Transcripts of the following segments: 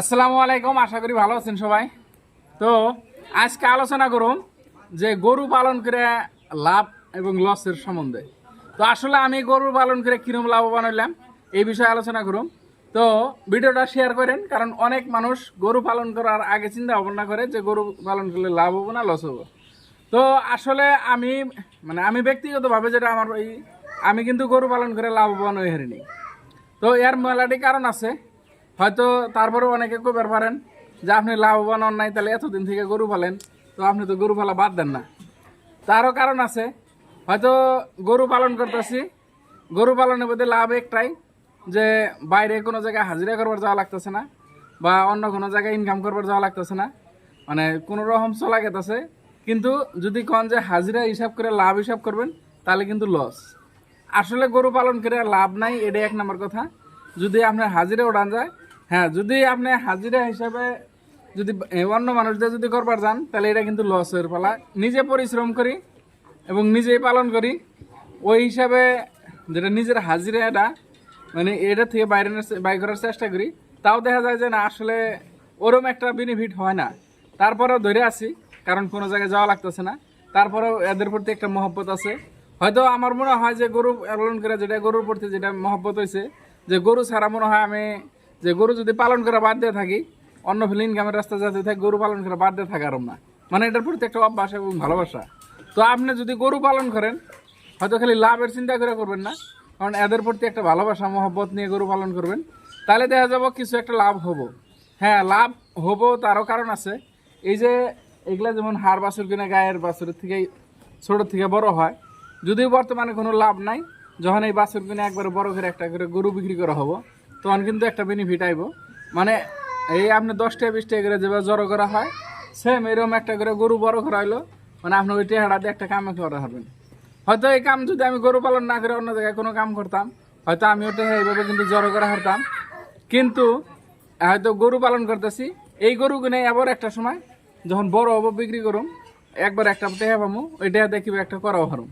আসসালামু আলাইকুম, আশা করি ভালো আছেন সবাই। তো, আজকে আলোচনা করুন যে গরু পালন করে লাভ এবং লসের সম্বন্ধে। তো আসলে আমি গরু পালন করে কিরম লাভবান হইলাম, এই বিষয়ে আলোচনা করুন। তো, ভিডিওটা শেয়ার করেন, কারণ অনেক মানুষ গরু পালন করার আগে চিন্তা ভাবনা করে যে গরু পালন করলে লাভ হব না, লস হব। তো, আসলে আমি মানে আমি ব্যক্তিগতভাবে যেটা আমার এই, আমি কিন্তু গরু পালন করে লাভবান হয়ে হারিনি। তো, এর মেলাটি কারণ আছে হয়তো তারপরেও অনেকে কবার পারেন যে আপনি লাভবান নাই, তাহলে এতদিন থেকে গরু পালেন, তো আপনি তো গরু পালা বাদ দেন না। তারও কারণ আছে, হয়তো গরু পালন করতেছি, গরু পালনের মধ্যে লাভ একটাই, যে বাইরে কোনো জায়গায় হাজিরা করবার যাওয়া লাগতেছে না, বা অন্য কোনো জায়গায় ইনকাম করবার যাওয়া লাগতেছে না মানে কোনো রকম চলা গেতেছে কিন্তু যদি কন যে হাজিরা হিসাব করে লাভ হিসাব করবেন, তাহলে কিন্তু লস আসলে গরু পালন করে লাভ নাই, এটাই এক নম্বর কথা। যদি আপনার হাজিরা উড়ান যায় হ্যাঁ যদি আপনি হাজিরা হিসাবে যদি অন্য মানুষদের যদি করবার যান, তাহলে এটা কিন্তু লসের পালা। নিজে পরিশ্রম করি এবং নিজেই পালন করি। ওই হিসাবে যেটা নিজের হাজিরা এটা মানে এটা থেকে বাইরে বাই করার চেষ্টা করি। তাও দেখা যায় যে না, আসলে ওরম একটা বেনিফিট হয় না। তারপরেও ধরে আছি, কারণ কোনো জায়গায় যাওয়া লাগতেছে না। তারপরেও এদের প্রতি একটা মহব্বত আছে। হয়তো আমার মনে হয় যে গরু পালন করে যেটা গরুর প্রতি যেটা মহব্বত হয়েছে যে গরু ছাড়া মনে হয় আমি যে গরু যদি পালন করে বাদ দিয়ে থাকি, অন্য ফিল ইনকামের রাস্তা যাতে থাকি, গরু পালন করে বাদ দিয়ে থাকার না। মানে এটার প্রতি একটা অভ্যাস এবং ভালোবাসা। তো আপনি যদি গরু পালন করেন, হয়তো খালি লাভের চিন্তা করে করবেন না, কারণ এদের প্রতি একটা ভালোবাসা, মহব্বত নিয়ে গরু পালন করবেন। তাহলে দেখা যাব কিছু একটা লাভ হব। হ্যাঁ লাভ হব তারও কারণ আছে। এই যে এগুলা যেমন হাড় বাছুর কিনে, গায়ের বাছুরের থেকে ছোট থেকে বড় হয়, যদিও বর্তমানে কোনো লাভ নাই, যখন এই বাছুর কিনে একবারে বড় করে একটা করে গরু বিক্রি করা হব। তখন কিন্তু একটা বেনিফিট আইব। মানে এই আপনি দশটা, বিশটা করে যেভাবে জড়ো করা হয় সেম এরকম একটা করে গরু বড় করা হইল মানে আপনি ওই টেহাড়া দিয়ে একটা কামে করা হবেন হয়তো এই কাম যদি আমি গরু পালন না করে অন্য জায়গায় কোনো কাম করতাম, হয়তো আমি ওটা এইভাবে কিন্তু জড়ো করা হতাম। কিন্তু হয়তো গরু পালন করতেছি, এই গরু কিনে আবার একটা সময় যখন বড় হব, বিক্রি করুম, একবার একটা টেহা পামু, ওই টেহা দেখিবে একটা করাও হারুম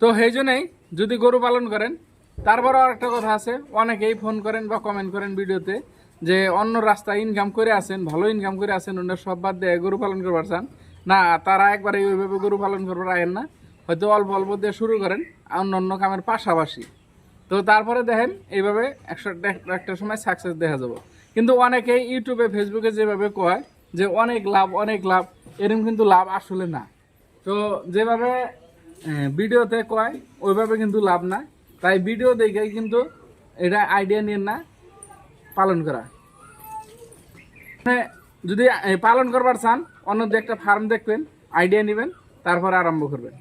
তো সেই জন্যই যদি গরু পালন করেন তারপরও আর একটা কথা আছে, অনেকেই ফোন করেন বা কমেন্ট করেন ভিডিওতে যে অন্য রাস্তায় ইনকাম করে আসেন ভালো ইনকাম করে আসেন অন্য সব বাদ দিয়ে গরু পালন করবার চান। না, তারা একবারে ওইভাবে গরু পালন করবার আয়েন না, হয়তো অল্প অল্প দিয়ে শুরু করেন অন্য অন্য কামের পাশাপাশি। তো তারপরে দেখেন, এইভাবে একশো একটা সময় সাকসেস দেখা যাব। কিন্তু অনেকেই ইউটিউবে, ফেসবুকে যেভাবে কয় যে অনেক লাভ অনেক লাভ, এরকম কিন্তু লাভ আসলে না। তো যেভাবে ভিডিওতে কয়, ওইভাবে কিন্তু লাভ না। তাই ভিডিও দেখে কিন্তু এটা আইডিয়া নিয়ে না পালন করা। হ্যাঁ যদি পালন করবার চান, অন্য একটা ফার্ম দেখবেন আইডিয়া নেবেন, তারপর আরম্ভ করবেন।